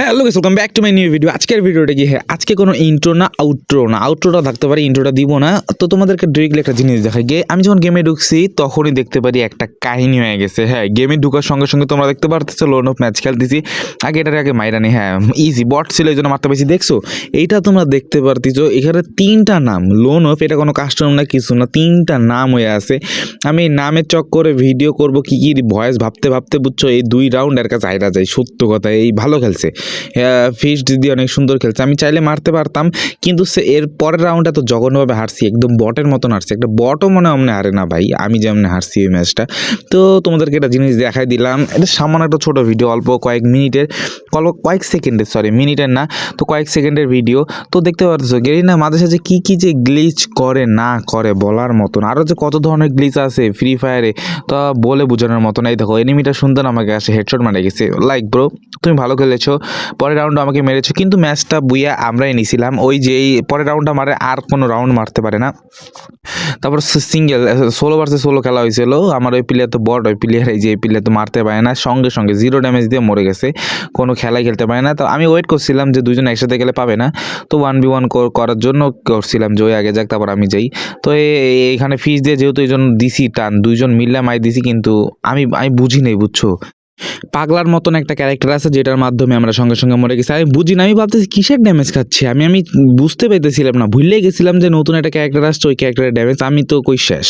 Hello guys welcome back to my new video আজকের ভিডিওটা কি? হ্যাঁ আজকে কোনো ইন্ট্রো না আউট্রো না। আউট্রোটা থাকতে পারে ইন্ট্রোটা দিব না। তো তোমাদেরকে ডিরেক্টলি একটা জিনিস দেখাই গে আমি যখন গেমে ঢুকছি, তখনই দেখতে পারি একটা কাহিনী হয়ে গেছে। হ্যাঁ গেমে ঢুকার সঙ্গে সঙ্গে তোমরা দেখতে পারতেছো লোন অফ ম্যাচ খেলতেছি। আগে এটার আগে মাইরানি হ্যাঁ ইজি বট ছিল, এই জন্য মারতে পেয়েছি দেখছ? এইটা তোমরা দেখতে পারতেছো, এখানে তিনটা নাম লোন অফ এটা কোনো কাস্টমার না, কিছু না, তিনটা নাম হয়ে আছে। আমি নামের চক করে ভিডিও করব, কি কি ভয়েস ভাবতে ভাবতে, বুঝছ? এই দুই রাউন্ড এর কাছে আইরা যায় সত্য কথা, এই ভালো খেলছে। ফিস্ট দিয়ে অনেক সুন্দর খেলছে। আমি চাইলে মারতে পারতাম, কিন্তু সে এর পরের রাউন্ডটা তো জঘন্যভাবে হারছি, একদম বটের মতন হারছি। একটা বটও মনে অমনে হারে না ভাই, আমি যেমন হারছি ওই ম্যাচটা তো তোমাদেরকে একটা জিনিস দেখাই দিলাম, এটা সামান্য একটা ছোটো ভিডিও অল্প কয়েক মিনিটের, অল্প কয়েক সেকেন্ডের সরি মিনিটের না, তো কয়েক সেকেন্ডের ভিডিও তো দেখতে পারতেছো গেরিনা মাঝে সাঝে কী কী যে গ্লিচ করে, না করে বলার মতন। আরও যে কত ধরনের গ্লিচ আছে ফ্রি ফায়ারে তা বলে বোঝানোর মতন। এই দেখো এনিমিটা সুন্দর আমাকে আসে হেডশট মারে গেছে। লাইক ব্রো তুমি ভালো খেলেছো। পরের রাউন্ডে আমাকে মেরেছো। কিন্তু ম্যাচটা বুইয়া আমরাই নিছিলাম। ওই যে এই পরের রাউন্ডটা মারে, আর কোনো রাউন্ড মারতে পারে না। তারপর সিঙ্গেল ষোলো ভার্সে ষোলো খেলা হয়েছিল। আমার ওই প্লেয়ার তো বড় ওই প্লেয়ার এই যে প্লেয়ার তো মারতে পারে না। সঙ্গে সঙ্গে জিরো ড্যামেজ দিয়ে মরে গেছে। কোনো খেলাই খেলতে পারে না। তো আমি ওয়েট করছিলাম যে দুজন একসাথে গেলে পাবে না। তো ওয়ান বি ওয়ান করার জন্য করছিলাম যে ওই আগে যাক, তারপর আমি যাই। তো এখানে ফিস দিয়ে যেহেতু এই জন্য দিছি টান, দুইজন মিললাম মাই দিছি, কিন্তু আমি আমি বুঝি নেই, বুঝছ? পাগলার মতন একটা ক্যারেক্টার আছে যেটার মাধ্যমে আমরা সঙ্গে সঙ্গে মরে গেছি। আমি বুঝি না, আমি ভাবতেছি কিসের ড্যামেজ খাচ্ছি? আমি আমি বুঝতে পেতেছিলাম না, ভুলে গেছিলাম যে নতুন একটা ক্যারেক্টার আসছে, ওই ক্যারেক্টারের ড্যামেজ আমি তো কই শেষ?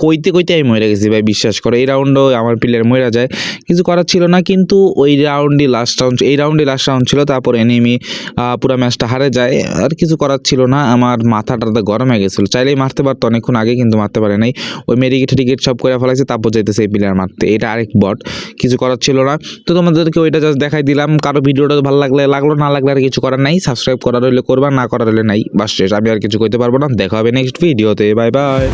কইতে কইতে আমি মরে গেছি ভাই, বিশ্বাস করো। এই রাউন্ডও আমার প্লেয়ার মরে যায়। কিছু করার ছিল না, কিন্তু ওই রাউন্ডই লাস্ট রাউন্ড এই রাউন্ডই লাস্ট রাউন্ড ছিল, তারপর এনিমি পুরো ম্যাচটা হারে যায়। আর কিছু করার ছিল না, আমার মাথাটা তো গরম হয়ে গেছিল। চাইলেই মারতে পারতো অনেকক্ষণ আগে, কিন্তু মারতে পারে নাই। ওই মেডিকেট টিকেট সব করে ফেলাইছে, তারপর যাইতেছে এই প্লেয়ার মারতে। এটা আরেক বট কিছু করার ছিল না। তো তোমাদেরকে ওইটা জাস্ট দেখাই দিলাম। কারও ভিডিওটা ভালো লাগলে, লাগল, না লাগলে আর কিছু করার নাই। সাবস্ক্রাইব করার হইলে করবা, না করার হইলে নাই। বাস শেষ, আমি আর কিছু করতে পারব না। দেখা হবে নেক্সট ভিডিওতে বাই বাই